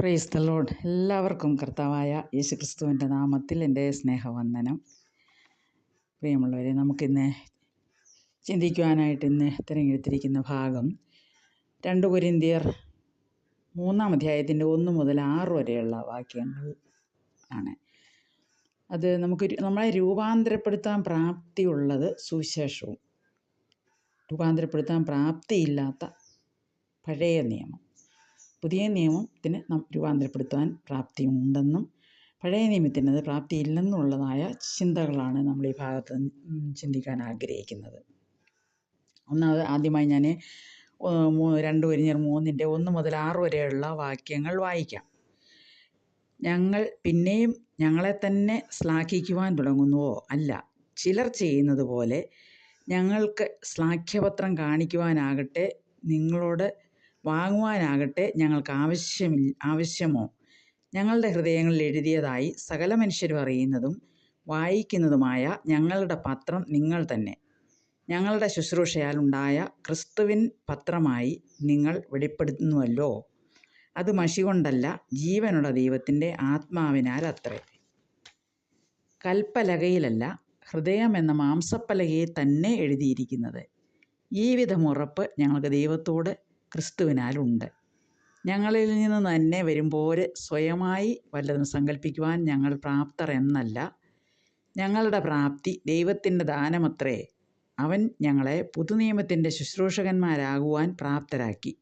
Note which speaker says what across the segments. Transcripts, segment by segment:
Speaker 1: Praise the load എല്ലാവർക്കും കർത്താവായ യേശു ക്രിസ്തുവിന്റെ നാമത്തിൽ എന്റെ സ്നേഹവന്ദനം. പ്രിയമുള്ളവരെ നമുക്കിന്ന് ചിന്തിക്കുവാനായിട്ട് ഇന്ന് തിരഞ്ഞെടുത്തിരിക്കുന്ന ഭാഗം രണ്ട് കുരിന്തിയർ മൂന്നാം അധ്യായത്തിന്റെ ഒന്ന് മുതൽ ആറ് വരെയുള്ള വാക്യങ്ങൾ ആണ്. അത് നമുക്ക് നമ്മളെ രൂപാന്തരപ്പെടുത്താൻ പ്രാപ്തിയുള്ളത് സുവിശേഷവും. രൂപാന്തരപ്പെടുത്താൻ പ്രാപ്തിയില്ലാത്ത പഴയ നിയമം. പുതിയ നിയമത്തിന് നാം രൂപാന്തരപ്പെടുത്താൻ പ്രാപ്തിയുണ്ടെന്നും പഴയ നിയമത്തിന് അത് പ്രാപ്തിയില്ലെന്നുള്ളതായ ചിന്തകളാണ് നമ്മൾ ഈ ഭാഗത്ത് ചിന്തിക്കാൻ ആഗ്രഹിക്കുന്നത്. ഒന്നാമത് ആദ്യമായി ഞാൻ രണ്ട് വരിഞ്ഞർ മൂന്നിന്റെ ഒന്ന് മുതൽ ആറ് വരെയുള്ള വാക്യങ്ങൾ വായിക്കാം. ഞങ്ങൾ പിന്നെയും ഞങ്ങളെ തന്നെ ശ്ലാഘിക്കുവാൻ തുടങ്ങുന്നുവോ? അല്ല. ചിലർ ചെയ്യുന്നത് പോലെ ഞങ്ങൾക്ക് ശ്ലാഘ്യപത്രം കാണിക്കുവാനാകട്ടെ നിങ്ങളോട് വാങ്ങുവാനാകട്ടെ ഞങ്ങൾക്ക് ആവശ്യമില്ല ആവശ്യമോ? ഞങ്ങളുടെ ഹൃദയങ്ങളിൽ എഴുതിയതായി സകല മനുഷ്യരും അറിയുന്നതും വായിക്കുന്നതുമായ ഞങ്ങളുടെ പത്രം നിങ്ങൾ തന്നെ. ഞങ്ങളുടെ ശുശ്രൂഷയാൽ ഉണ്ടായ ക്രിസ്തുവിൻ പത്രമായി നിങ്ങൾ വെളിപ്പെടുത്തുന്നുവല്ലോ. അത് മഷി കൊണ്ടല്ല ജീവനുള്ള ദൈവത്തിന്റെ ആത്മാവിനാൽ അത്രേ. കൽപ്പലകയിലല്ല ഹൃദയം എന്ന മാംസപ്പലകയെ തന്നെ എഴുതിയിരിക്കുന്നത്. ഈ വിധം ഉറപ്പ് ഞങ്ങൾക്ക് ദൈവത്തോട് ക്രിസ്തുവിനാലുണ്ട്. ഞങ്ങളിൽ നിന്ന് തന്നെ വരുമ്പോൾ സ്വയമായി വല്ലതും സങ്കല്പിക്കുവാൻ ഞങ്ങൾ പ്രാപ്തർ എന്നല്ല. ഞങ്ങളുടെ പ്രാപ്തി ദൈവത്തിന്റെ ദാനമത്രേ. അവൻ ഞങ്ങളെ പുതുനിയമത്തിന്റെ ശുശ്രൂഷകന്മാരാകുവാൻ പ്രാപ്തരാക്കി.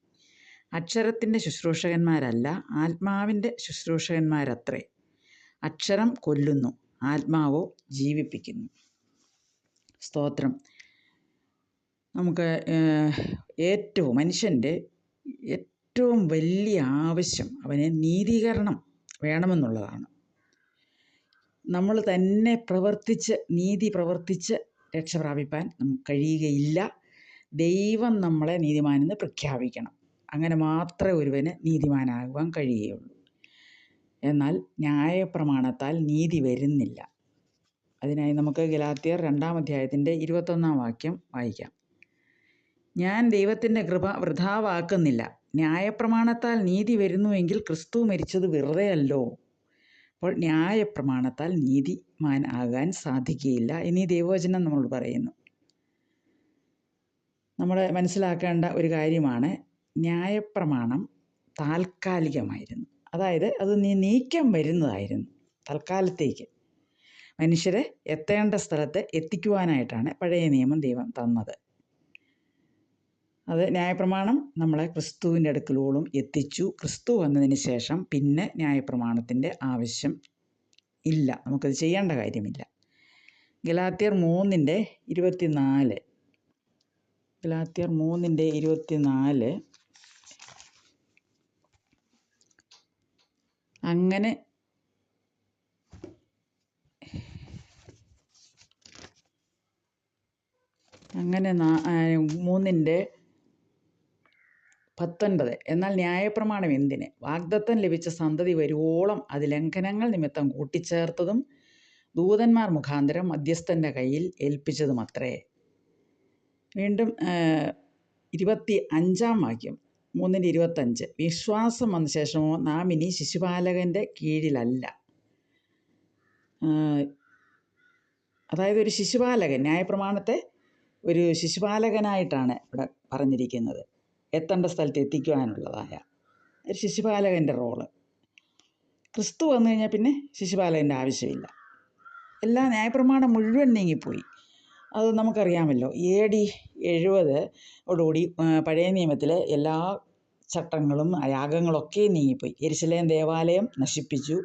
Speaker 1: അക്ഷരത്തിന്റെ ശുശ്രൂഷകന്മാരല്ല ആത്മാവിന്റെ ശുശ്രൂഷകന്മാരത്രേ. അക്ഷരം കൊല്ലുന്നു ആത്മാവോ ജീവിപ്പിക്കുന്നു. സ്തോത്രം. നമുക്ക് ഏറ്റവും മനുഷ്യന്റെ ഏറ്റവും വലിയ ആവശ്യം അവനെ നീതീകരണം വേണമെന്നുള്ളതാണ്. നമ്മൾ തന്നെ പ്രവർത്തിച്ച് നീതി പ്രവർത്തിച്ച് രക്ഷ പ്രാപിപ്പാൻ നമുക്ക് കഴിയുകയില്ല. ദൈവം നമ്മളെ നീതിമാനെന്ന് പ്രഖ്യാപിക്കണം. അങ്ങനെ മാത്രമേ ഒരുവന് നീതിമാനാകുവാൻ കഴിയുകയുള്ളൂ. എന്നാൽ ന്യായപ്രമാണത്താൽ നീതി വരുന്നില്ല. അതിനായി നമുക്ക് ഗലാത്തിയർ രണ്ടാം അധ്യായത്തിന്റെ ഇരുപത്തൊന്നാം വാക്യം വായിക്കാം. ഞാൻ ദൈവത്തിന്റെ കൃപ വൃഥാവാക്കുന്നില്ല. ന്യായപ്രമാണത്താൽ നീതി വരുന്നുവെങ്കിൽ ക്രിസ്തു മരിച്ചത് വെറുതെയല്ലോ അപ്പോൾ ന്യായപ്രമാണത്താൽ നീതിമാൻ ആകാൻ സാധിക്കുകയില്ല എന്നീ ദൈവവചനം നമ്മൾ പറയുന്നു. നമ്മൾ മനസ്സിലാക്കേണ്ട ഒരു കാര്യമാണ് ന്യായപ്രമാണം താൽക്കാലികമായിരുന്നു. അതായത് അത് നീ നീക്കം വരുന്നതായിരുന്നു തൽക്കാലത്തേക്ക്. മനുഷ്യരെ എത്തേണ്ട സ്ഥലത്ത് എത്തിക്കുവാനായിട്ടാണ് പഴയ നിയമം ദൈവം തന്നത്. അത് ന്യായപ്രമാണം നമ്മളെ ക്രിസ്തുവിന്റെ അടുക്കലോളം എത്തിച്ചു. ക്രിസ്തു വന്നതിന് ശേഷം പിന്നെ ന്യായപ്രമാണത്തിന്റെ ആവശ്യം ഇല്ല. നമുക്കത് ചെയ്യേണ്ട കാര്യമില്ല. ഗലാത്തിയർ മൂന്നിന്റെ ഇരുപത്തിനാല്. ഗലാത്തിയർ മൂന്നിന്റെ ഇരുപത്തിനാല്. അങ്ങനെ അങ്ങനെ മൂന്നിന്റെ പത്തൊൻപത്. എന്നാൽ ന്യായപ്രമാണം എന്തിന്? വാഗ്ദത്തം ലഭിച്ച സന്തതി വരുവോളം അത് ലംഘനങ്ങൾ നിമിത്തം കൂട്ടിച്ചേർത്തതും ദൂതന്മാർ മുഖാന്തരം മധ്യസ്ഥന്റെ കയ്യിൽ ഏൽപ്പിച്ചതുമത്രേ. വീണ്ടും ഇരുപത്തി അഞ്ചാം വാക്യം മൂന്നിന്റെ ഇരുപത്തഞ്ച്. വിശ്വാസം വന്ന ശേഷമോ നാം ഇനി ശിശുപാലകന്റെ കീഴിലല്ല. അതായത് ഒരു ശിശുപാലകൻ ന്യായപ്രമാണത്തെ ഒരു ശിശുപാലകനായിട്ടാണ് ഇവിടെ പറഞ്ഞിരിക്കുന്നത്. എത്തേണ്ട സ്ഥലത്ത് എത്തിക്കുവാനുള്ളതായ ഒരു ശിശുപാലകന്റെ റോൾ. ക്രിസ്തു വന്നു കഴിഞ്ഞാൽ പിന്നെ ശിശുപാലകന്റെ ആവശ്യമില്ല. എല്ലാ ന്യായപ്രമാണം മുഴുവൻ നീങ്ങിപ്പോയി. അത് നമുക്കറിയാമല്ലോ. എ ഡി എഴുപതോടുകൂടി പഴയ നിയമത്തിലെ എല്ലാ ചട്ടങ്ങളും യാഗങ്ങളൊക്കെ നീങ്ങിപ്പോയി. എരിശിലേം ദേവാലയം നശിപ്പിച്ചു.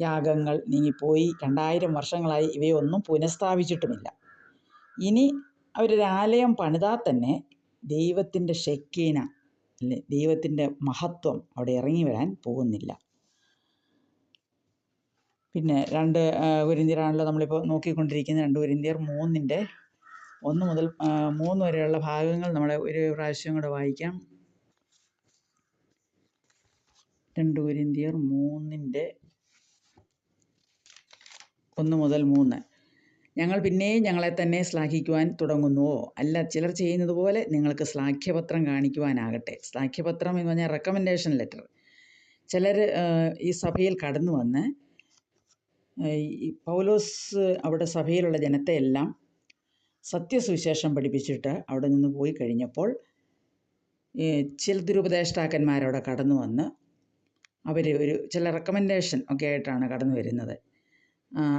Speaker 1: യാഗങ്ങൾ നീങ്ങിപ്പോയി. രണ്ടായിരം വർഷങ്ങളായി ഇവയൊന്നും പുനഃസ്ഥാപിച്ചിട്ടുമില്ല. ഇനി അവരൊരാലയം പണിതാൽ തന്നെ ദൈവത്തിന്റെ ഷെക്കീന അല്ലെ ദൈവത്തിന്റെ മഹത്വം അവിടെ ഇറങ്ങി വരാൻ പോകുന്നില്ല. പിന്നെ രണ്ട് കുരിന്തിയറാണല്ലോ നമ്മളിപ്പോൾ നോക്കിക്കൊണ്ടിരിക്കുന്ന രണ്ട് കുരിന്തിയർ മൂന്നിന്റെ ഒന്ന് മുതൽ മൂന്ന് വരെയുള്ള ഭാഗങ്ങൾ നമ്മൾ ഒരു പ്രാവശ്യം കൂടെ വായിക്കാം. രണ്ട് കുരിന്തിയർ മൂന്നിന്റെ ഒന്ന് മുതൽ മൂന്ന്. ഞങ്ങൾ പിന്നെയും ഞങ്ങളെ തന്നെ ശ്ലാഘിക്കുവാൻ തുടങ്ങുന്നുവോ അല്ല ചിലർ ചെയ്യുന്നത് പോലെ നിങ്ങൾക്ക് ശ്ലാഘ്യപത്രം കാണിക്കുവാനാകട്ടെ. ശ്ലാഘ്യപത്രം എന്ന് പറഞ്ഞാൽ റെക്കമെൻഡേഷൻ ലെറ്റർ ചിലർ ഈ സഭയിൽ കടന്നു വന്ന് ഈ പൗലോസ് അവിടെ സഭയിലുള്ള ജനത്തെ എല്ലാം സത്യസുവിശേഷം പഠിപ്പിച്ചിട്ട് അവിടെ നിന്ന് പോയി കഴിഞ്ഞപ്പോൾ ചില ദുരുപദേഷ്ടാക്കന്മാരവിടെ കടന്നു വന്ന് അവർ ഒരു ചില റെക്കമെൻഡേഷൻ ഒക്കെ ആയിട്ടാണ് കടന്നു വരുന്നത്.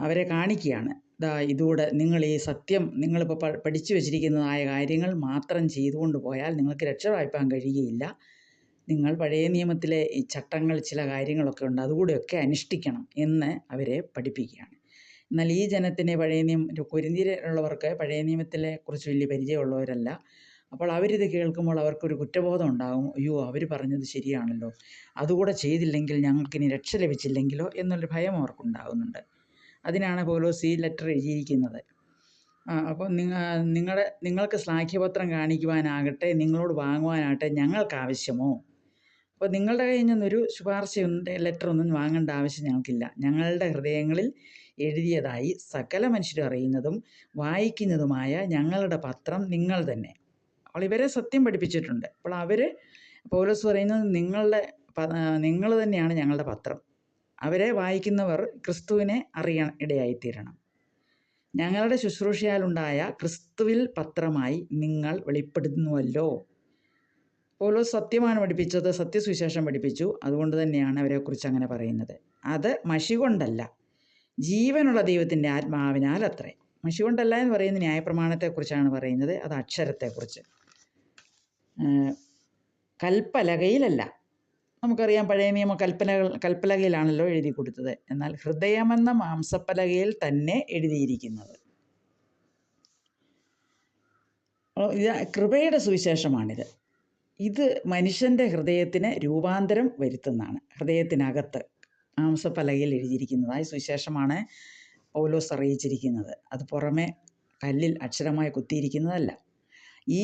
Speaker 1: അവരെ കാണിക്കുകയാണ്. ദാ ഇതുകൂടെ നിങ്ങൾ ഈ സത്യം നിങ്ങളിപ്പോൾ പഠിച്ചു വെച്ചിരിക്കുന്നതായ കാര്യങ്ങൾ മാത്രം ചെയ്തുകൊണ്ട് പോയാൽ നിങ്ങൾക്ക് രക്ഷ കഴിയുകയില്ല. നിങ്ങൾ പഴയ നിയമത്തിലെ ഈ ചട്ടങ്ങൾ ചില കാര്യങ്ങളൊക്കെ ഉണ്ട് അതുകൂടെയൊക്കെ അനുഷ്ഠിക്കണം എന്ന് അവരെ പഠിപ്പിക്കുകയാണ്. എന്നാൽ ഈ ജനത്തിനെ പഴയ നിയമം കുരുന്തിയിലുള്ളവർക്ക് പഴയ നിയമത്തിലെ കുറിച്ച് വലിയ പരിചയമുള്ളവരല്ല. അപ്പോൾ അവരിത് കേൾക്കുമ്പോൾ അവർക്കൊരു കുറ്റബോധം ഉണ്ടാകും. അയ്യോ അവർ പറഞ്ഞത് ശരിയാണല്ലോ. അതുകൂടെ ചെയ്തില്ലെങ്കിൽ ഞങ്ങൾക്കിനി രക്ഷ ലഭിച്ചില്ലെങ്കിലോ എന്നൊരു ഭയം അവർക്കുണ്ടാകുന്നുണ്ട്. അതിനാണ് പൗലോസ് ഈ ലെറ്റർ എഴുതിയിരിക്കുന്നത്. അപ്പോൾ നിങ്ങൾ നിങ്ങളുടെ നിങ്ങൾക്ക് ശ്ലാഘ്യപത്രം കാണിക്കുവാനാകട്ടെ നിങ്ങളോട് വാങ്ങുവാനാകട്ടെ ഞങ്ങൾക്ക് ആവശ്യമോ അപ്പോൾ നിങ്ങളുടെ കയ്യിൽ നിന്നൊരു ശുപാർശയുണ്ട് ലെറ്റർ ഒന്നും വാങ്ങേണ്ട ആവശ്യം ഞങ്ങൾക്കില്ല. ഞങ്ങളുടെ ഹൃദയങ്ങളിൽ എഴുതിയതായി സകല മനുഷ്യരും അറിയുന്നതും വായിക്കുന്നതുമായ ഞങ്ങളുടെ പത്രം നിങ്ങൾ തന്നെ. അപ്പോൾ ഇവരെ സത്യം പഠിപ്പിച്ചിട്ടുണ്ട്. അപ്പോൾ അവർ പൗലോസ് പറയുന്നത് നിങ്ങളുടെ നിങ്ങൾ തന്നെയാണ് ഞങ്ങളുടെ പത്രം. അവരെ വായിക്കുന്നവർ ക്രിസ്തുവിനെ അറിയാൻ ഇടയായിത്തീരണം. ഞങ്ങളുടെ ശുശ്രൂഷയാലുണ്ടായ ക്രിസ്തുവിൽ പത്രമായി നിങ്ങൾ വെളിപ്പെടുന്നുവല്ലോ. പോലോ സത്യമാണ് പഠിപ്പിച്ചത് സത്യസുവിശേഷം പഠിപ്പിച്ചു. അതുകൊണ്ട് തന്നെയാണ് അവരെക്കുറിച്ച് അങ്ങനെ പറയുന്നത്. അത് മഷി കൊണ്ടല്ല. ജീവനുള്ള ദൈവത്തിന്റെ ആത്മാവിനാൽ അത്രേ മഷി കൊണ്ടല്ല എന്ന് പറയുന്ന ന്യായപ്രമാണത്തെക്കുറിച്ചാണ് പറയുന്നത്. അത് അക്ഷരത്തെക്കുറിച്ച്. കൽപ്പലകയിലല്ല. നമുക്കറിയാം പഴയ നിയമ കൽപ്പനകൾ കൽപ്പലകയിലാണല്ലോ എഴുതി കൊടുത്തത്. എന്നാൽ ഹൃദയമെന്ന മാംസപ്പലകയിൽ തന്നെ എഴുതിയിരിക്കുന്നത്. ഇത് കൃപയുടെ സുവിശേഷമാണിത്. ഇത് മനുഷ്യന്റെ ഹൃദയത്തിന് രൂപാന്തരം വരുത്തുന്നതാണ്. ഹൃദയത്തിനകത്ത് മാംസപ്പലകയിൽ എഴുതിയിരിക്കുന്നതായി സുവിശേഷമാണ് പൗലോസ് അറിയിച്ചിരിക്കുന്നത്. അത് പുറമെ കല്ലിൽ അക്ഷരമായി കുത്തിയിരിക്കുന്നതല്ല. ഈ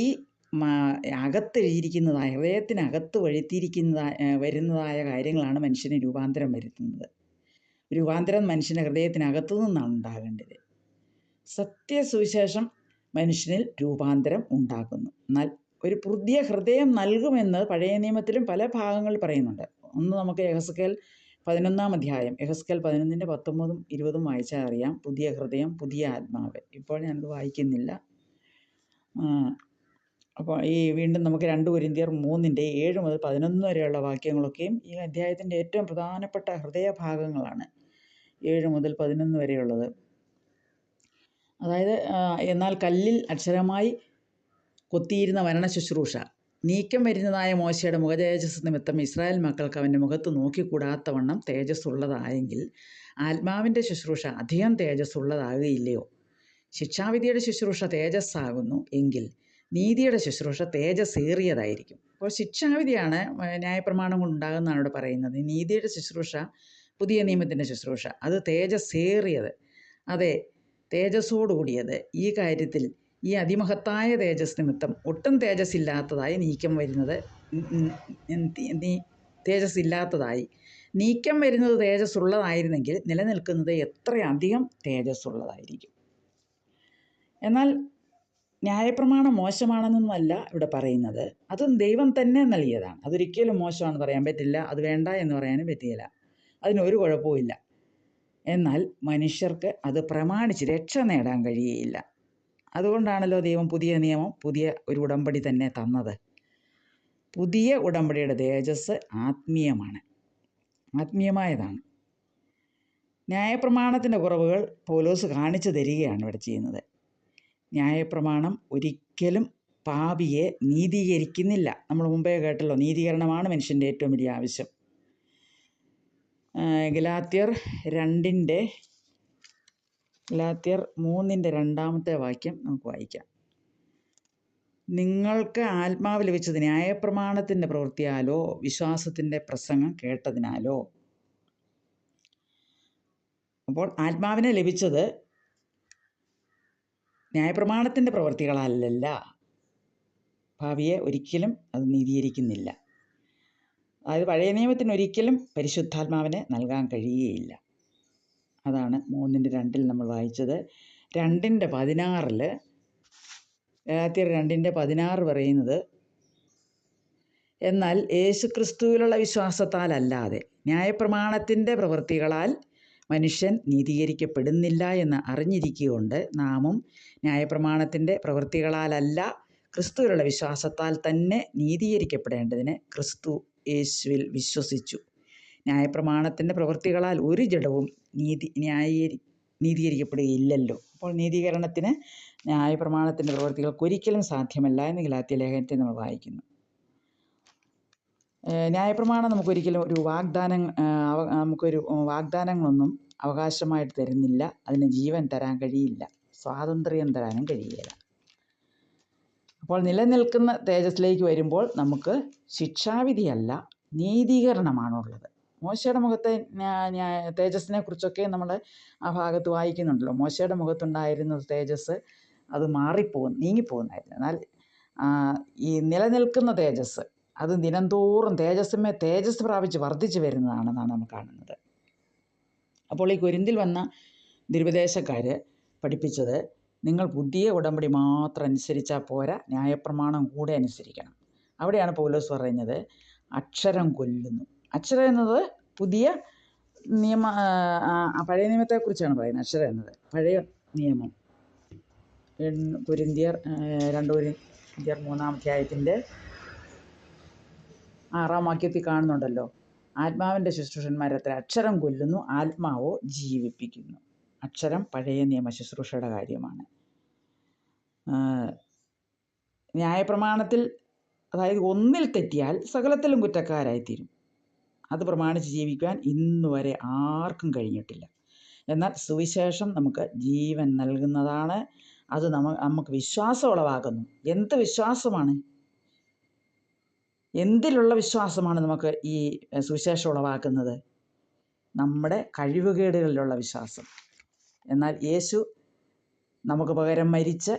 Speaker 1: അകത്തെഴുതിയിരിക്കുന്നതായ ഹൃദയത്തിനകത്ത് വഴുത്തിയിരിക്കുന്നതായ വരുന്നതായ കാര്യങ്ങളാണ് മനുഷ്യന് രൂപാന്തരം വരുത്തുന്നത്. രൂപാന്തരം മനുഷ്യന്റെ ഹൃദയത്തിനകത്തു നിന്നാണ് ഉണ്ടാകേണ്ടത്. സത്യസുവിശേഷം മനുഷ്യനിൽ രൂപാന്തരം ഉണ്ടാക്കുന്നു എന്നാൽ ഒരു പുതിയ ഹൃദയം നൽകുമെന്ന് പഴയ നിയമത്തിലും പല ഭാഗങ്ങളിൽ പറയുന്നുണ്ട്. ഒന്ന് നമുക്ക് എഹസ്കേൽ പതിനൊന്നാം അധ്യായം എഹസ്കേൽ പതിനൊന്നിന്റെ പത്തൊമ്പതും ഇരുപതും വായിച്ചാൽ അറിയാം. പുതിയ ഹൃദയം പുതിയ ആത്മാവ്. ഇപ്പോൾ ഞാനത് വായിക്കുന്നില്ല. അപ്പോൾ ഈ വീണ്ടും നമുക്ക് രണ്ട് കുരിന്തിയർ മൂന്നിന്റെ ഏഴ് മുതൽ പതിനൊന്ന് വരെയുള്ള വാക്യങ്ങളൊക്കെയും ഈ അധ്യായത്തിന്റെ ഏറ്റവും പ്രധാനപ്പെട്ട ഹൃദയഭാഗങ്ങളാണ്. ഏഴ് മുതൽ പതിനൊന്ന് വരെയുള്ളത്. അതായത് എന്നാൽ കല്ലിൽ അക്ഷരമായി കൊത്തിയിരുന്ന മരണ ശുശ്രൂഷ. നീക്കം വരുന്നതായ മോശയുടെ മുഖതേജസ് നിമിത്തം ഇസ്രായേൽ മക്കൾക്ക് അവന്റെ മുഖത്ത് നോക്കിക്കൂടാത്തവണ്ണം തേജസ്സുള്ളതായെങ്കിൽ ആത്മാവിന്റെ ശുശ്രൂഷ അധികം തേജസ്സുള്ളതാകുകയില്ലയോ? ശിക്ഷാവിധിയുടെ ശുശ്രൂഷ തേജസ്സാകുന്നു എങ്കിൽ നീതിയുടെ ശുശ്രൂഷ തേജസ്സേറിയതായിരിക്കും. അപ്പോൾ ശിക്ഷാവിധിയാണ് ന്യായപ്രമാണം കൊണ്ടുണ്ടാകുന്നതാണ് ഇവിടെ പറയുന്നത്. നീതിയുടെ ശുശ്രൂഷ പുതിയ നിയമത്തിന്റെ ശുശ്രൂഷ അത് തേജസ്സേറിയത്. അതെ തേജസ്സോടുകൂടിയത് ഈ കാര്യത്തിൽ ഈ അതിമഹത്തായ തേജസ് നിമിത്തം ഒട്ടും തേജസ് ഇല്ലാത്തതായി നീക്കം വരുന്നത് തേജസ് ഇല്ലാത്തതായി നീക്കം വരുന്നത് തേജസ് ഉള്ളതായിരുന്നെങ്കിൽ നിലനിൽക്കുന്നത് എത്രയധികം തേജസ് ഉള്ളതായിരിക്കും എന്നാൽ ന്യായപ്രമാണം മോശമാണെന്നൊന്നുമല്ല ഇവിടെ പറയുന്നത്. അതും ദൈവം തന്നെ നൽകിയതാണ്. അതൊരിക്കലും മോശമാണെന്ന് പറയാൻ പറ്റില്ല. അത് വേണ്ട എന്ന് പറയാനും പറ്റിയില്ല. അതിനൊരു കുഴപ്പവുമില്ല എന്നാൽ മനുഷ്യർക്ക് അത് പ്രമാണിച്ച് രക്ഷ നേടാൻ കഴിയുകയില്ല അതുകൊണ്ടാണല്ലോ ദൈവം പുതിയ നിയമം പുതിയ ഒരു ഉടമ്പടി തന്നെ തന്നത്. പുതിയ ഉടമ്പടിയുടെ തേജസ് ആത്മീയമാണ്. ആത്മീയമായതാണ്. ന്യായപ്രമാണത്തിന്റെ കുറവുകൾ പൗലോസ് കാണിച്ചു തരികയാണ് ഇവിടെ ചെയ്യുന്നത്. ന്യായപ്രമാണം ഒരിക്കലും പാപിയെ നീതീകരിക്കുന്നില്ല. നമ്മൾ മുമ്പേ കേട്ടല്ലോ നീതീകരണമാണ് മനുഷ്യന്റെ ഏറ്റവും വലിയ ആവശ്യം. ഗലാത്യർ രണ്ടിന്റെ ഗലാത്യർ മൂന്നിന്റെ രണ്ടാമത്തെ വാക്യം നമുക്ക് വായിക്കാം. നിങ്ങൾക്ക് ആത്മാവ് ലഭിച്ചത് ന്യായപ്രമാണത്തിന്റെ പ്രവൃത്തിയാലോ വിശ്വാസത്തിന്റെ പ്രസംഗം കേട്ടതിനാലോ? അപ്പോൾ ആത്മാവിനെ ലഭിച്ചത് ന്യായപ്രമാണത്തിന്റെ പ്രവർത്തികളല്ലല്ല. ഭാവിയെ ഒരിക്കലും അത് നീതീകരിക്കുന്നില്ല. അതായത് പഴയ നിയമത്തിന് ഒരിക്കലും പരിശുദ്ധാത്മാവിനെ നൽകാൻ കഴിയുകയില്ല. അതാണ് മൂന്നിന്റെ രണ്ടിൽ നമ്മൾ വായിച്ചത്. രണ്ടിന്റെ പതിനാറിൽ ഗലാത്യർ രണ്ടിന്റെ പതിനാറ് പറയുന്നത് എന്നാൽ യേശുക്രിസ്തുവിലുള്ള വിശ്വാസത്താലല്ലാതെ ന്യായപ്രമാണത്തിന്റെ പ്രവൃത്തികളാൽ മനുഷ്യൻ നീതീകരിക്കപ്പെടുന്നില്ല എന്ന് അറിഞ്ഞിരിക്കുകൊണ്ട് നാമും ന്യായപ്രമാണത്തിന്റെ പ്രവൃത്തികളാലല്ല ക്രിസ്തുവിലുള്ള വിശ്വാസത്താൽ തന്നെ നീതീകരിക്കപ്പെടേണ്ടതിന് ക്രിസ്തു യേശുവിൽ വിശ്വസിച്ചു. ന്യായപ്രമാണത്തിന്റെ പ്രവൃത്തികളാൽ ഒരു ജഡവും നീതി ന്യായീകരി നീതീകരിക്കപ്പെടുകയില്ലല്ലോ. അപ്പോൾ നീതീകരണത്തിന് ന്യായപ്രമാണത്തിന്റെ പ്രവൃത്തികൾക്ക് ഒരിക്കലും സാധ്യമല്ല എന്ന് ഗലാത്യ ലേഖനത്തിൽ നമ്മൾ വായിക്കുന്നു. ന്യായപ്രമാണം നമുക്കൊരിക്കലും ഒരു വാഗ്ദാനം നമുക്കൊരു വാഗ്ദാനങ്ങളൊന്നും അവകാശമായിട്ട് തരുന്നില്ല. അതിന് ജീവൻ തരാൻ കഴിയില്ല. സ്വാതന്ത്ര്യം തരാനും കഴിയില്ല. അപ്പോൾ നിലനിൽക്കുന്ന തേജസ്സിലേക്ക് വരുമ്പോൾ നമുക്ക് ശിക്ഷാവിധിയല്ല നീതീകരണമാണുള്ളത്. മോശയുടെ മുഖത്തെ തേജസ്സിനെ കുറിച്ചൊക്കെ നമ്മൾ ആ ഭാഗത്ത് വായിക്കുന്നുണ്ടല്ലോ. മോശയുടെ മുഖത്തുണ്ടായിരുന്ന തേജസ് അത് മാറിപ്പോകും നീങ്ങിപ്പോകുന്നായിരുന്നു എന്നാൽ ഈ നിലനിൽക്കുന്ന തേജസ് അത് ദിനംതോറും തേജസ്സമേ തേജസ് പ്രാപിച്ച് വർദ്ധിച്ചു വരുന്നതാണെന്നാണ് നമ്മൾ കാണുന്നത്. അപ്പോൾ ഈ കുരിന്തിൽ വന്ന ദുരുപദേശക്കാർ പഠിപ്പിച്ചത് നിങ്ങൾ പുതിയ ഉടമ്പടി മാത്രം അനുസരിച്ചാൽ പോരാ ന്യായപ്രമാണം കൂടെ അനുസരിക്കണം. അവിടെയാണ് പൗലോസ് പറയുന്നത് അക്ഷരം കൊല്ലുന്നു. അക്ഷരം എന്നത് പുതിയ നിയമ പഴയ നിയമത്തെക്കുറിച്ചാണ് പറയുന്നത് അക്ഷരം എന്നത്. പഴയ നിയമം. കുരിന്തിയർ രണ്ട് കുരിന്തിയർ മൂന്നാം അധ്യായത്തിന്റെ ആറാം വാക്യത്തിൽ കാണുന്നുണ്ടല്ലോ ആത്മാവിന്റെ ശുശ്രൂഷന്മാരത്ര അക്ഷരം കൊല്ലുന്നു ആത്മാവോ ജീവിപ്പിക്കുന്നു. അക്ഷരം പഴയ നിയമ ശുശ്രൂഷയുടെ കാര്യമാണ്. ന്യായപ്രമാണത്തിൽ അതായത് ഒന്നിൽ തെറ്റിയാൽ സകലത്തിലും കുറ്റക്കാരായിത്തീരും. അത് പ്രമാണിച്ച് ജീവിക്കാൻ ഇന്ന് വരെ ആർക്കും കഴിഞ്ഞിട്ടില്ല. എന്നാൽ സുവിശേഷം നമുക്ക് ജീവൻ നൽകുന്നതാണ്. അത് നമ്മ നമുക്ക് വിശ്വാസം ഉളവാക്കുന്നു. എന്ത് വിശ്വാസമാണ്? എന്തിലുള്ള വിശ്വാസമാണ് നമുക്ക് ഈ സുവിശേഷം ഉളവാക്കുന്നത്? നമ്മുടെ കഴിവുകേടുകളിലുള്ള വിശ്വാസം. എന്നാൽ യേശു നമുക്ക് പകരം മരിച്ച്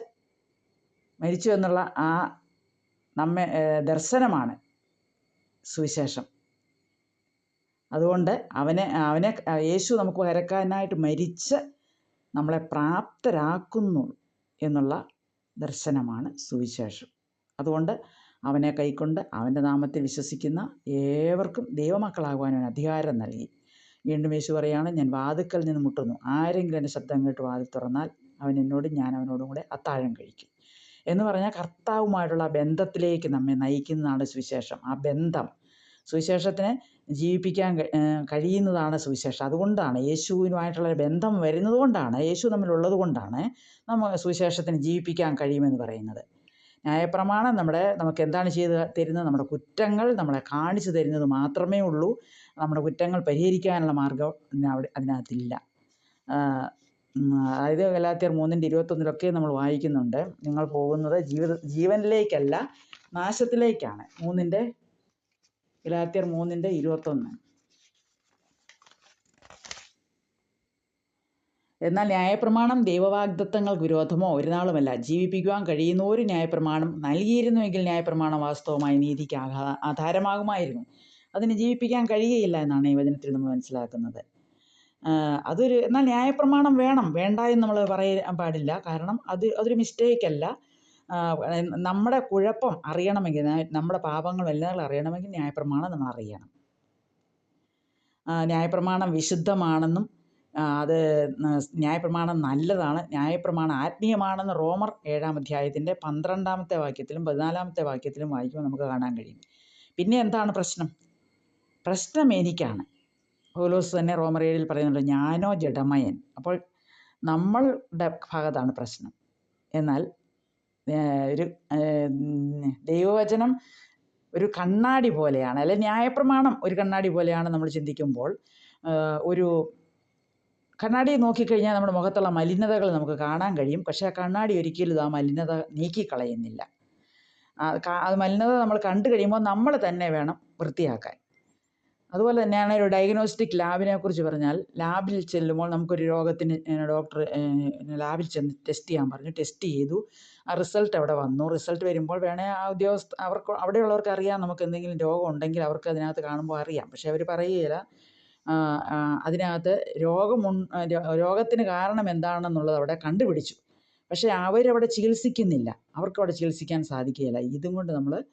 Speaker 1: മരിച്ചു എന്നുള്ള ആ നമ്മെ ദർശനമാണ് സുവിശേഷം. അതുകൊണ്ട് അവനെ അവനെ യേശു നമുക്ക് പകരക്കാരനായിട്ട് മരിച്ച് നമ്മളെ പ്രാപ്തരാക്കുന്നു എന്നുള്ള ദർശനമാണ് സുവിശേഷം. അതുകൊണ്ട് അവനെ കൈക്കൊണ്ട് അവന്റെ നാമത്തിൽ വിശ്വസിക്കുന്ന ഏവർക്കും ദൈവമക്കളാകുവാൻ അധികാരം നൽകി. വീണ്ടും യേശു പറയുകയാണ് ഞാൻ വാതുക്കൽ നിന്ന് മുട്ടുന്നു. ആരെങ്കിലും എന്റെ ശബ്ദം കേട്ട് വാതിൽ തുറന്നാൽ അവൻ എന്നോടും ഞാൻ അവനോടും കൂടെ അത്താഴം കഴിക്കും. എന്ന് പറഞ്ഞാൽ കർത്താവുമായിട്ടുള്ള ബന്ധത്തിലേക്ക് നമ്മെ നയിക്കുന്നതാണ് സുവിശേഷം. ആ ബന്ധം സുവിശേഷത്തിനെ ജീവിപ്പിക്കാൻ കഴിയുന്നതാണ് സുവിശേഷം. അതുകൊണ്ടാണ് യേശുവിനുമായിട്ടുള്ള ബന്ധം വരുന്നത് കൊണ്ടാണ് യേശു തമ്മിലുള്ളത് കൊണ്ടാണ് നമ്മൾ സുവിശേഷത്തിന് ജീവിപ്പിക്കാൻ കഴിയുമെന്ന് പറയുന്നത്. ന്യായപ്രമാണം നമ്മുടെ നമുക്ക് എന്താണ് ചെയ്ത് തരുന്നത്? നമ്മുടെ കുറ്റങ്ങൾ നമ്മളെ കാണിച്ചു തരുന്നത് മാത്രമേ ഉള്ളൂ. നമ്മുടെ കുറ്റങ്ങൾ പരിഹരിക്കാനുള്ള മാർഗം അവിടെ അതിനകത്തില്ല. അതായത് ഗലാത്യർ മൂന്നിന്റെ ഇരുപത്തൊന്നിലൊക്കെ നമ്മൾ വായിക്കുന്നുണ്ട്. നിങ്ങൾ പോകുന്നത് ജീവിത ജീവനിലേക്കല്ല നാശത്തിലേക്കാണ്. മൂന്നിന്റെ ഗലാത്യർ മൂന്നിന്റെ ഇരുപത്തൊന്ന്. എന്നാൽ ന്യായപ്രമാണം ദൈവവാഗ്ദത്തങ്ങൾക്ക് വിരോധമോ ഒരു നാളുമല്ല. ജീവിപ്പിക്കുവാൻ കഴിയുന്ന ഒരു ന്യായപ്രമാണം നൽകിയിരുന്നുവെങ്കിൽ ന്യായപ്രമാണം വാസ്തവമായി നീതിക്ക് ആധാരമാകുമായിരുന്നു. അതിന് ജീവിപ്പിക്കാൻ കഴിയുകയില്ല എന്നാണ് ഈ വചനത്തിൽ നമ്മൾ മനസ്സിലാക്കുന്നത്. അതൊരു എന്നാൽ ന്യായപ്രമാണം വേണം. വേണ്ട എന്ന് നമ്മൾ പറയാൻ പാടില്ല. കാരണം അത് അതൊരു മിസ്റ്റേക്ക് അല്ല. നമ്മുടെ കുഴപ്പം അറിയണമെങ്കിൽ നമ്മുടെ പാപങ്ങൾ എല്ലാം അറിയണമെങ്കിൽ ന്യായപ്രമാണം നമ്മൾ അറിയണം. ന്യായപ്രമാണം വിശുദ്ധമാണെന്നും അത് ന്യായപ്രമാണം നല്ലതാണ്. ന്യായപ്രമാണം ആത്മീയമാണെന്ന് റോമർ ഏഴാം അധ്യായത്തിന്റെ പന്ത്രണ്ടാമത്തെ വാക്യത്തിലും പതിനാലാമത്തെ വാക്യത്തിലും വായിക്കുമ്പോൾ നമുക്ക് കാണാൻ കഴിയും. പിന്നെ എന്താണ് പ്രശ്നം? പ്രശ്നം എനിക്കാണ്. പൗലോസ് തന്നെ റോമർ ഏഴിൽ പറയുന്നുണ്ട് ഞാനോ ജഡമയൻ? അപ്പോൾ നമ്മളുടെ ഭാഗത്താണ് പ്രശ്നം. എന്നാൽ ഒരു ദൈവവചനം ഒരു കണ്ണാടി പോലെയാണ് അല്ലെ ന്യായപ്രമാണം ഒരു കണ്ണാടി പോലെയാണ് നമ്മൾ ചിന്തിക്കുമ്പോൾ ഒരു കണ്ണാടി നോക്കിക്കഴിഞ്ഞാൽ നമ്മുടെ മുഖത്തുള്ള മലിനതകൾ നമുക്ക് കാണാൻ കഴിയും. പക്ഷേ ആ കണ്ണാടി ഒരിക്കലും ആ മലിനത നീക്കിക്കളയുന്നില്ല. അത് മലിനത നമ്മൾ കണ്ടു കഴിയുമ്പോൾ നമ്മൾ തന്നെ വേണം വൃത്തിയാക്കാൻ. അതുപോലെ തന്നെയാണ് ഒരു ഡയഗ്നോസ്റ്റിക് ലാബിനെ കുറിച്ച് പറഞ്ഞാൽ ലാബിൽ ചെല്ലുമ്പോൾ നമുക്കൊരു രോഗത്തിന് ഡോക്ടർ ലാബിൽ ചെന്ന് ടെസ്റ്റ് ചെയ്യാൻ പറഞ്ഞു. ടെസ്റ്റ് ചെയ്തു. ആ റിസൾട്ട് അവിടെ വന്നു. റിസൾട്ട് വരുമ്പോൾ വേണേൽ ആ ഉദ്യോഗസ്ഥ അവർക്ക് അവിടെയുള്ളവർക്ക് അറിയാം. നമുക്ക് എന്തെങ്കിലും രോഗം ഉണ്ടെങ്കിൽ അവർക്ക് അതിനകത്ത് കാണുമ്പോൾ അറിയാം. പക്ഷേ അവർ പറയുകയില്ല. അതിനകത്ത് രോഗമു രോഗത്തിന് കാരണം എന്താണെന്നുള്ളത് അവിടെ കണ്ടുപിടിച്ചു. പക്ഷേ അവരവിടെ ചികിത്സിക്കുന്നില്ല. അവർക്കവിടെ ചികിത്സിക്കാൻ സാധിക്കുകയില്ല. ഇതും കൊണ്ട് നമ്മൾ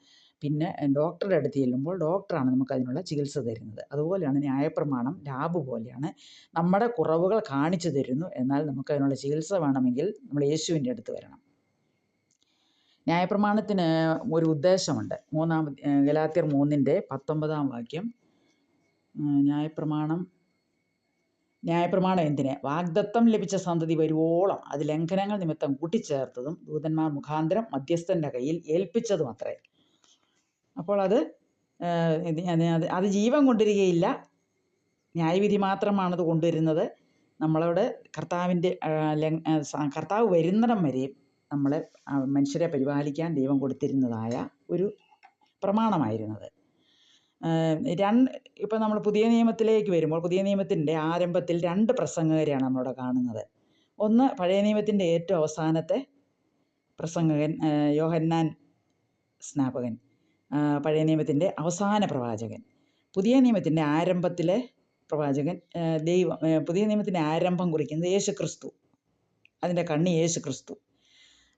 Speaker 1: പിന്നെ ഡോക്ടറുടെ അടുത്ത് ചെല്ലുമ്പോൾ ഡോക്ടറാണ് നമുക്ക് അതിനുള്ള ചികിത്സ തരുന്നത്. അതുപോലെയാണ് ന്യായപ്രമാണം ലാബ് പോലെയാണ് നമ്മുടെ കുറവുകൾ കാണിച്ചു തരുന്നു. എന്നാൽ നമുക്ക് അതിനുള്ള ചികിത്സ വേണമെങ്കിൽ നമ്മൾ യേശുവിന്റെ അടുത്ത് വരണം. ന്യായപ്രമാണത്തിന് ഒരു ഉദ്ദേശമുണ്ട്. മൂന്നാം ഗലാത്യർ മൂന്നിന്റെ പത്തൊമ്പതാം വാക്യം. ന്യായപ്രമാണം. ന്യായപ്രമാണം എന്തിന്? വാഗ്ദത്തം ലഭിച്ച സന്തതി വരുവോളം അത് ലംഘനങ്ങൾ നിമിത്തം കൂട്ടിച്ചേർത്തതും ദൂതന്മാർ മുഖാന്തരം മധ്യസ്ഥന്റെ കയ്യിൽ ഏൽപ്പിച്ചതും അത്രേ. അപ്പോൾ അത് അത് അത് ജീവൻ കൊണ്ടിരിക്കുകയില്ല ന്യായവിധി മാത്രമാണത് കൊണ്ടുവരുന്നത്. നമ്മളവിടെ കർത്താവിന്റെ കർത്താവ് വരുന്നിടം വരെയും നമ്മളെ മനുഷ്യരെ പരിപാലിക്കാൻ ദൈവം കൊടുത്തിരുന്നതായ ഒരു പ്രമാണമായിരുന്നത്. രണ്ട് ഇപ്പം നമ്മൾ പുതിയ നിയമത്തിലേക്ക് വരുമ്പോൾ പുതിയ നിയമത്തിന്റെ ആരംഭത്തിൽ രണ്ട് പ്രസംഗകരെയാണ് നമ്മളിവിടെ കാണുന്നത്. ഒന്ന് പഴയ നിയമത്തിന്റെ ഏറ്റവും അവസാനത്തെ പ്രസംഗകൻ യോഹന്നാൻ സ്നാപകൻ പഴയ നിയമത്തിന്റെ അവസാന പ്രവാചകൻ. പുതിയ നിയമത്തിന്റെ ആരംഭത്തിലെ പ്രവാചകൻ ദൈവം പുതിയ നിയമത്തിന്റെ ആരംഭം കുറിക്കുന്നത് യേശു ക്രിസ്തു അതിന്റെ കണ്ണി യേശു ക്രിസ്തു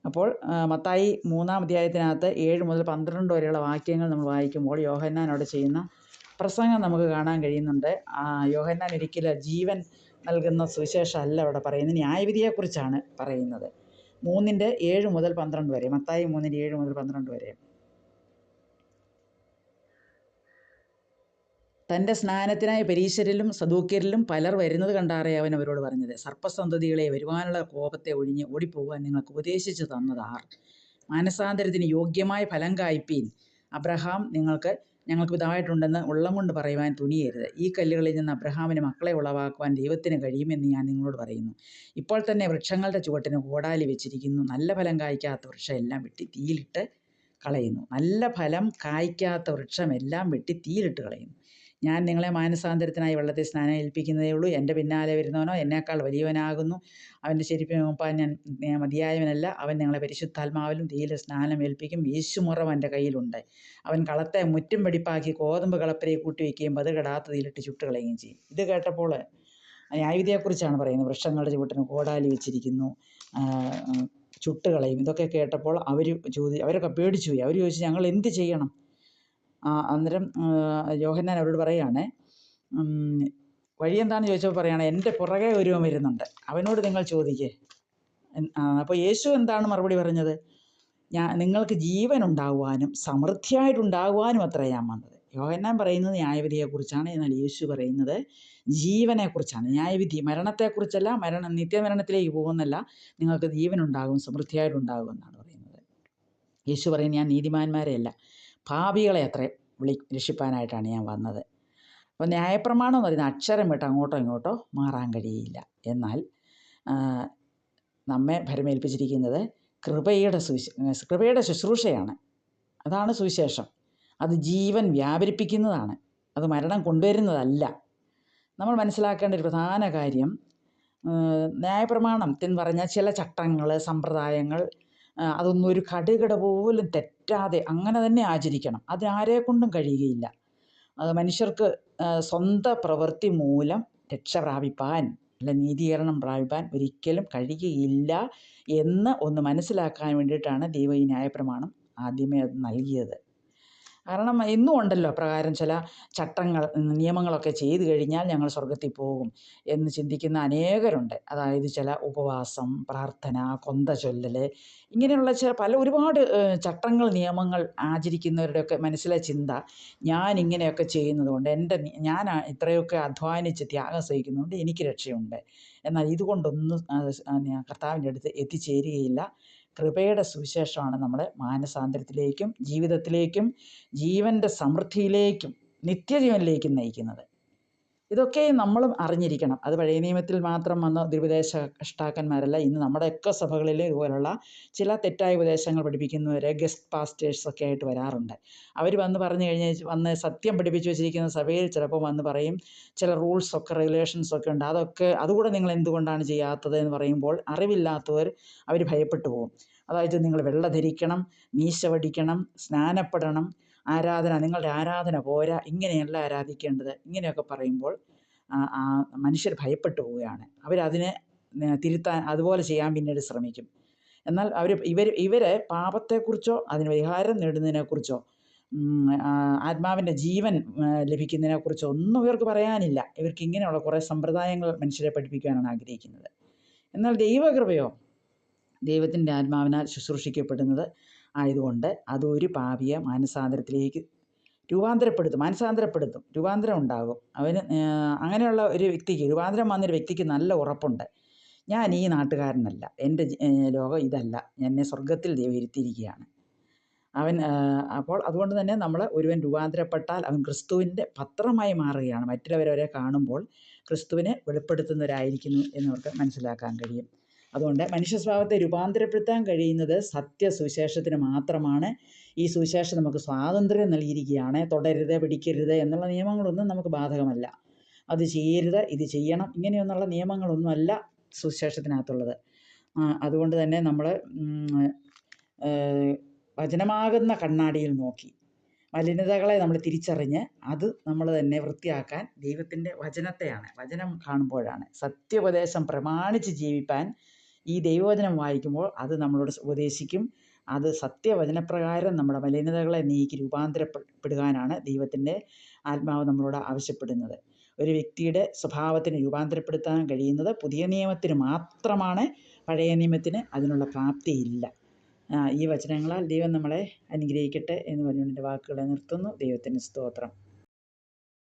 Speaker 1: അപ്പോൾ മത്തായി മൂന്നാം അധ്യായത്തിനകത്ത് ഏഴ് മുതൽ പന്ത്രണ്ട് വരെയുള്ള വാക്യങ്ങൾ നമ്മൾ വായിക്കുമ്പോൾ യോഹന്നാൻ അവിടെ ചെയ്യുന്ന പ്രസംഗം നമുക്ക് കാണാൻ കഴിയുന്നുണ്ട്. യോഹന്നാൻ ഒരിക്കലും ജീവൻ നൽകുന്ന സുവിശേഷം അല്ല അവിടെ പറയുന്നത്. ന്യായവിധിയെക്കുറിച്ചാണ് പറയുന്നത്. മൂന്നിന്റെ ഏഴ് മുതൽ പന്ത്രണ്ട് വരെ മത്തായി മൂന്നിന്റെ ഏഴ് മുതൽ പന്ത്രണ്ട് വരെ. തന്റെ സ്നാനത്തിനായി പരീശരിലും സദൂക്യരിലും പലർ വരുന്നത് കണ്ടാറേ അവൻ അവരോട് പറഞ്ഞത്. സർപ്പസന്തതികളെ വരുവാനുള്ള കോപത്തെ ഒഴിഞ്ഞ് ഓടിപ്പോകാൻ നിങ്ങൾക്ക് ഉപദേശിച്ചു തന്നതാർ. മാനസാന്തരത്തിന് യോഗ്യമായ ഫലം കായ്പീൻ അബ്രഹാം നിങ്ങൾക്ക് ഞങ്ങൾക്ക് പിതാവായിട്ടുണ്ടെന്ന് ഉള്ളം കൊണ്ട് പറയുവാൻ തുനിയരുത്. ഈ കല്ലുകളിൽ നിന്ന് അബ്രഹാമിന് മക്കളെ ഉളവാക്കുവാൻ ദൈവത്തിന് കഴിയുമെന്ന് ഞാൻ നിങ്ങളോട് പറയുന്നു. ഇപ്പോൾ തന്നെ വൃക്ഷങ്ങളുടെ ചുവട്ടിന് കോടാലി വെച്ചിരിക്കുന്നു. നല്ല ഫലം കായ്ക്കാത്ത വൃക്ഷം എല്ലാം വെട്ടി തീയിലിട്ട് കളയുന്നു. നല്ല ഫലം കായ്ക്കാത്ത വൃക്ഷം എല്ലാം വെട്ടി തീയിലിട്ട് കളയുന്നു. ഞാൻ നിങ്ങളെ മാനസാന്തരത്തിനായി വെള്ളത്തിൽ സ്നാനം ഏൽപ്പിക്കുന്നതേ ഉള്ളൂ. എന്റെ പിന്നാലെ വരുന്നവനോ എന്നേക്കാൾ വലിയവനാകുന്നു. അവന്റെ മുമ്പാൻ ഞാൻ മതിയായവനല്ല. അവൻ നിങ്ങളെ പരിശുദ്ധാത്മാവിലും തീയിലെ സ്നാനം ഏൽപ്പിക്കും. യേശുമുറവ് എന്റെ കയ്യിലുണ്ട്. അവൻ കളത്തെ മുറ്റും വെടിപ്പാക്കി കോതമ്പ് കളപ്പരയെ കൂട്ടി വയ്ക്കുകയും അത് തീയിലിട്ട് ചുട്ടുകളയുകയും ചെയ്യും. ഇത് കേട്ടപ്പോൾ ന്യായവിധിയെക്കുറിച്ചാണ് പറയുന്നത്. വൃക്ഷങ്ങളുടെ ചുവട്ടിന് കോടാലി വെച്ചിരിക്കുന്നു. ചുട്ടുകളയും ഇതൊക്കെ കേട്ടപ്പോൾ അവർ ചോദി അവരൊക്കെ പേടിച്ചു പോയി അവർ ചോദിച്ചു ഞങ്ങൾ എന്ത് ചെയ്യണം? അന്നേരം യോഹന്നാൻ അവരോട് പറയുകയാണ് വഴി എന്താണെന്ന് ചോദിച്ചപ്പോൾ പറയുകയാണ് എന്റെ പുറകെ ഒരുവൻ വരുന്നുണ്ട്. അവനോട് നിങ്ങൾ ചോദിക്കേ. അപ്പോൾ യേശു എന്താണ് മറുപടി പറഞ്ഞത്? ഞാൻ നിങ്ങൾക്ക് ജീവൻ ഉണ്ടാകുവാനും സമൃദ്ധിയായിട്ടുണ്ടാകുവാനും അത്ര ഞാൻ വന്നത്. യോഹന്നാൻ പറയുന്നത് ന്യായവിധിയെക്കുറിച്ചാണ് എന്നാൽ യേശു പറയുന്നത് ജീവനെക്കുറിച്ചാണ്. ന്യായവിധി മരണത്തെക്കുറിച്ചല്ല മരണം നിത്യമരണത്തിലേക്ക് പോകുന്നല്ല നിങ്ങൾക്ക് ജീവനുണ്ടാകും സമൃദ്ധിയായിട്ടുണ്ടാകും എന്നാണ് പറയുന്നത്. യേശു പറയുന്നത് ഞാൻ നീതിമാന്മാരെയല്ല. പാപികളെ അത്രേ വിളി രക്ഷിപ്പാനായിട്ടാണ് ഞാൻ വന്നത്. അപ്പോൾ ന്യായപ്രമാണം എന്ന് പറയുന്ന അക്ഷരം വിട്ട് അങ്ങോട്ടോ ഇങ്ങോട്ടോ മാറാൻ കഴിയില്ല. എന്നാൽ നമ്മെ ഭരമേൽപ്പിച്ചിരിക്കുന്നത് കൃപയുടെ സുവിശേഷ കൃപയുടെ ശുശ്രൂഷയാണ്. അതാണ് സുവിശേഷം. അത് ജീവൻ വ്യാപരിപ്പിക്കുന്നതാണ്. അത് മരണം കൊണ്ടുവരുന്നതല്ല. നമ്മൾ മനസ്സിലാക്കേണ്ട ഒരു പ്രധാന കാര്യം ന്യായപ്രമാണം എന്ന് പറഞ്ഞാൽ ചില ചട്ടങ്ങൾ സമ്പ്രദായങ്ങൾ അതൊന്നും ഒരു കടുകട പോലും തെറ്റാതെ അങ്ങനെ തന്നെ ആചരിക്കണം. അത് കൊണ്ടും കഴിയുകയില്ല. അത് മനുഷ്യർക്ക് സ്വന്തം പ്രവൃത്തി മൂലം രക്ഷ പ്രാപിപ്പാൻ അല്ല നീതീകരണം പ്രാപിപ്പാൻ ഒരിക്കലും കഴിയുകയില്ല എന്ന് ഒന്ന് മനസ്സിലാക്കാൻ വേണ്ടിയിട്ടാണ് ദൈവ ഈ ന്യായപ്രമാണം ആദ്യമേ അത് നൽകിയത്. കാരണം എന്നും ഉണ്ടല്ലോ അപ്രകാരം ചില ചട്ടങ്ങൾ നിയമങ്ങളൊക്കെ ചെയ്തു കഴിഞ്ഞാൽ ഞങ്ങൾ സ്വർഗത്തിൽ പോകും എന്ന് ചിന്തിക്കുന്ന അനേകരുണ്ട്. അതായത് ചില ഉപവാസം പ്രാർത്ഥന കൊന്ത ചൊല്ലൽ ഇങ്ങനെയുള്ള ചില പല ഒരുപാട് ചട്ടങ്ങൾ നിയമങ്ങൾ ആചരിക്കുന്നവരുടെയൊക്കെ മനസ്സിലെ ചിന്ത ഞാൻ ഇങ്ങനെയൊക്കെ ചെയ്യുന്നതുകൊണ്ട് എന്റെ ഞാൻ ഇത്രയൊക്കെ അധ്വാനിച്ച് ത്യാഗം സഹിക്കുന്നതുകൊണ്ട് എനിക്ക് രക്ഷയുണ്ട്. എന്നാൽ ഇതുകൊണ്ടൊന്നും കർത്താവിന്റെ അടുത്ത് എത്തിച്ചേരുകയില്ല. കൃപയുടെ സുവിശേഷമാണ് നമ്മളെ മാനസാന്തരത്തിലേക്കും ജീവിതത്തിലേക്കും ജീവന്റെ സമൃദ്ധിയിലേക്കും നിത്യജീവനിലേക്കും നയിക്കുന്നത്. ഇതൊക്കെ നമ്മളും അറിഞ്ഞിരിക്കണം. അത് പഴയ നിയമത്തിൽ മാത്രം വന്ന ദുരുപദേശ കഷ്ടാക്കന്മാരല്ല ഇന്ന് നമ്മുടെ ഒക്കെ സഭകളിൽ ഇതുപോലുള്ള ചില തെറ്റായ ഉപദേശങ്ങൾ പഠിപ്പിക്കുന്നവർ ഗസ്റ്റ് പാസ്റ്റേഴ്സൊക്കെ ആയിട്ട് വരാറുണ്ട്. അവർ വന്ന് പറഞ്ഞു കഴിഞ്ഞാൽ വന്ന് സത്യം പഠിപ്പിച്ചു വെച്ചിരിക്കുന്ന സഭയിൽ ചിലപ്പോൾ വന്ന് പറയും. ചില റൂൾസൊക്കെ റെഗുലേഷൻസൊക്കെ ഉണ്ട്. അതൊക്കെ അതുകൂടെ നിങ്ങൾ എന്തുകൊണ്ടാണ് ചെയ്യാത്തത് എന്ന് പറയുമ്പോൾ അറിവില്ലാത്തവർ അവർ ഭയപ്പെട്ടു പോകും. അതായത് നിങ്ങൾ വെള്ള ധരിക്കണം മീശ വടിക്കണം സ്നാനപ്പെടണം ആരാധന നിങ്ങളുടെ ആരാധന പോരാ. ഇങ്ങനെയല്ല ആരാധിക്കേണ്ടത്. ഇങ്ങനെയൊക്കെ പറയുമ്പോൾ ആ മനുഷ്യർ ഭയപ്പെട്ടു പോവുകയാണ്. അവരതിനെ തിരുത്താൻ അതുപോലെ ചെയ്യാൻ പിന്നീട് ശ്രമിക്കും. എന്നാൽ അവർ ഇവർ ഇവരെ പാപത്തെക്കുറിച്ചോ അതിന് പരിഹാരം നേടുന്നതിനെക്കുറിച്ചോ ആത്മാവിന്റെ ജീവൻ ലഭിക്കുന്നതിനെക്കുറിച്ച് ഒന്നും ഇവർക്ക് പറയാനില്ല. ഇവർക്ക് ഇങ്ങനെയുള്ള കുറേ സമ്പ്രദായങ്ങൾ മനുഷ്യരെ പഠിപ്പിക്കാനാണ് ആഗ്രഹിക്കുന്നത്. എന്നാൽ ദൈവകൃപയോ ദൈവത്തിന്റെ ആത്മാവിനാൽ ശുശ്രൂഷിക്കപ്പെടുന്നത് ആയതുകൊണ്ട് അത് ഒരു പാപിയെ മാനസാന്തരത്തിലേക്ക് രൂപാന്തരപ്പെടുത്തും മാനസാന്തരപ്പെടുത്തും രൂപാന്തരം ഉണ്ടാകും. അവന് അങ്ങനെയുള്ള ഒരു വ്യക്തിക്ക് രൂപാന്തരം വന്നൊരു വ്യക്തിക്ക് നല്ല ഉറപ്പുണ്ട്. ഞാൻ ഈ നാട്ടുകാരനല്ല. എന്റെ ലോകം ഇതല്ല. എന്നെ സ്വർഗത്തിൽ ദൈവം ഇരുത്തിയിരിക്കുകയാണ് അവൻ അപ്പോൾ അതുകൊണ്ട് തന്നെ നമ്മൾ ഒരുവൻ രൂപാന്തരപ്പെട്ടാൽ അവൻ ക്രിസ്തുവിന്റെ പത്രമായി മാറുകയാണ്. മറ്റുള്ളവരെ കാണുമ്പോൾ ക്രിസ്തുവിനെ വെളിപ്പെടുത്തുന്നവരായിരിക്കുന്നു എന്നവർക്ക് മനസ്സിലാക്കാൻ കഴിയും. അതുകൊണ്ട് മനുഷ്യ സ്വഭാവത്തെ രൂപാന്തരപ്പെടുത്താൻ കഴിയുന്നത് സത്യസുവിശേഷത്തിന് മാത്രമാണ്. ഈ സുവിശേഷം നമുക്ക് സ്വാതന്ത്ര്യം നൽകിയിരിക്കുകയാണ്. തുടരുത് പിടിക്കരുത് എന്നുള്ള നിയമങ്ങളൊന്നും നമുക്ക് ബാധകമല്ല. അത് ചെയ്യരുത് ഇത് ചെയ്യണം ഇങ്ങനെയൊന്നുള്ള നിയമങ്ങളൊന്നുമല്ല സുവിശേഷത്തിനകത്തുള്ളത്. അതുകൊണ്ട് തന്നെ നമ്മൾ വചനമാകുന്ന കണ്ണാടിയിൽ നോക്കി. മലിനതകളെ നമ്മൾ തിരിച്ചറിഞ്ഞ് അത് നമ്മൾ തന്നെ വൃത്തിയാക്കാൻ ദൈവത്തിന്റെ വചനത്തെയാണ്. വചനം കാണുമ്പോഴാണ് സത്യോപദേശം പ്രമാണിച്ച് ജീവിപ്പാൻ ഈ ദൈവവചനം വായിക്കുമ്പോൾ അത് നമ്മളോട് ഉപദേശിക്കും. അത് സത്യവചനപ്രകാരം നമ്മുടെ മലിനതകളെ നീക്കി രൂപാന്തരപ്പെടുവാനാണ് ദൈവത്തിന്റെ ആത്മാവ് നമ്മളോട് ആവശ്യപ്പെടുന്നത്. ഒരു വ്യക്തിയുടെ സ്വഭാവത്തിന് രൂപാന്തരപ്പെടുത്താൻ കഴിയുന്നത് പുതിയ നിയമത്തിന് മാത്രമാണ് പഴയ നിയമത്തിന് അതിനുള്ള പ്രാപ്തിയില്ല. ഈ വചനങ്ങളാൽ ദൈവം നമ്മളെ അനുഗ്രഹിക്കട്ടെ എന്ന് പറഞ്ഞുകൊണ്ട് എന്റെ വാക്കുകളെ നിർത്തുന്നു. ദൈവത്തിന് സ്തോത്രം.